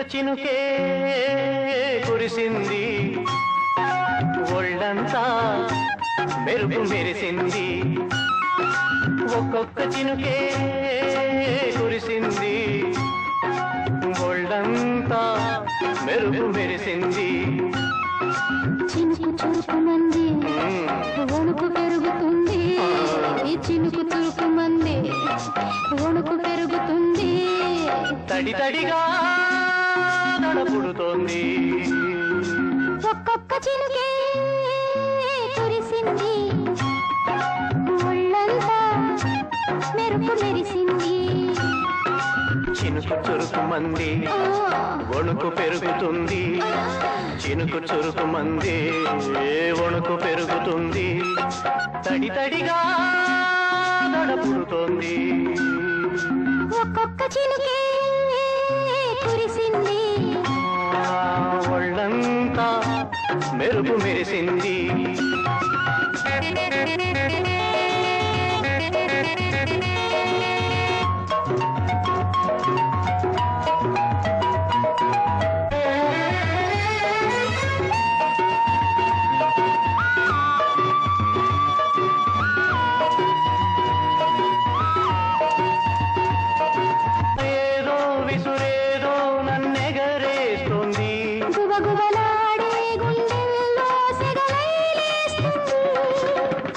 చినుకే కురిసింది. ఒళ్ళంతా మెరుపు మెరిసింది. ఒక్కొక్క చినుకే కురిసింది. ఒళ్ళంతా మెరుపు మెరిసింది. చినుకు చురుకు మంది. వణుకు పెరుగుతుంది. ఈ చినుకు చురుకు మంది వణుకు పెరుగుతుంది. తడి తడిగా నడపుడుతోంది. ఒక్కొక్క చినుకే కురిసింది. ఒళ్ళంతా మెరుపు మెరిసింది. చినుకు చురుకు మంది వణుకు పెరుగుతుంది. చినుకు చురుకు మంది వణుకు పెరుగుతుంది. తడి తడిగా నడపుడుతోంది. ఒక్కొక్క చినుకే కురిసింది. ఒళ్ళంతా మెరుపు మెరిసింది.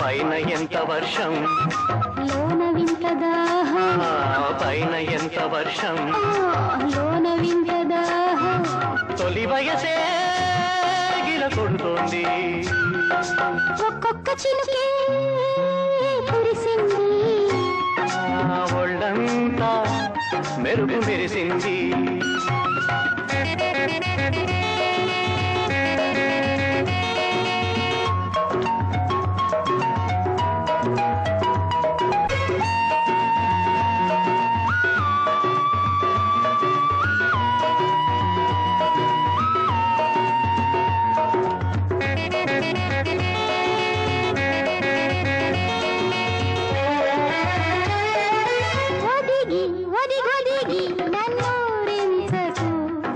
పైన ఎంత వర్షం? లోన వింత దాహం. పైన ఎంత వర్షం? లోన వింత దాహం. తొలి వయసే గిల కొడుతోంది ఒక్కొక్క చినుకే కురిసింది. ఒళ్ళంతా మెరుపు మెరిసింది.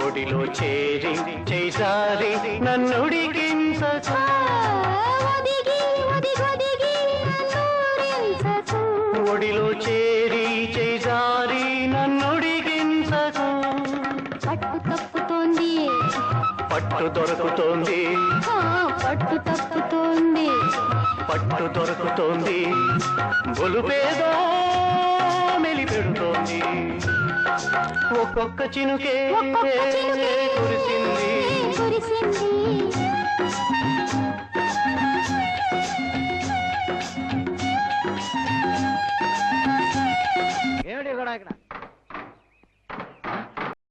ఒడిలో చేరి చేసారి నన్నుడికించకు. ఒడిలో చేరి చేసారి నన్నుడికించకు. పట్టు తప్పుతోంది. పట్టు దొరుకుతోంది. పట్టు తప్పుతోంది. పట్టు దొరుకుతోంది. బొలుపేదో మెలిపెడుతోంది ఒక్కొక్క చినుకే కురిసింది. కురిసింది. ఏమిటి కూడా ఇక్కడ.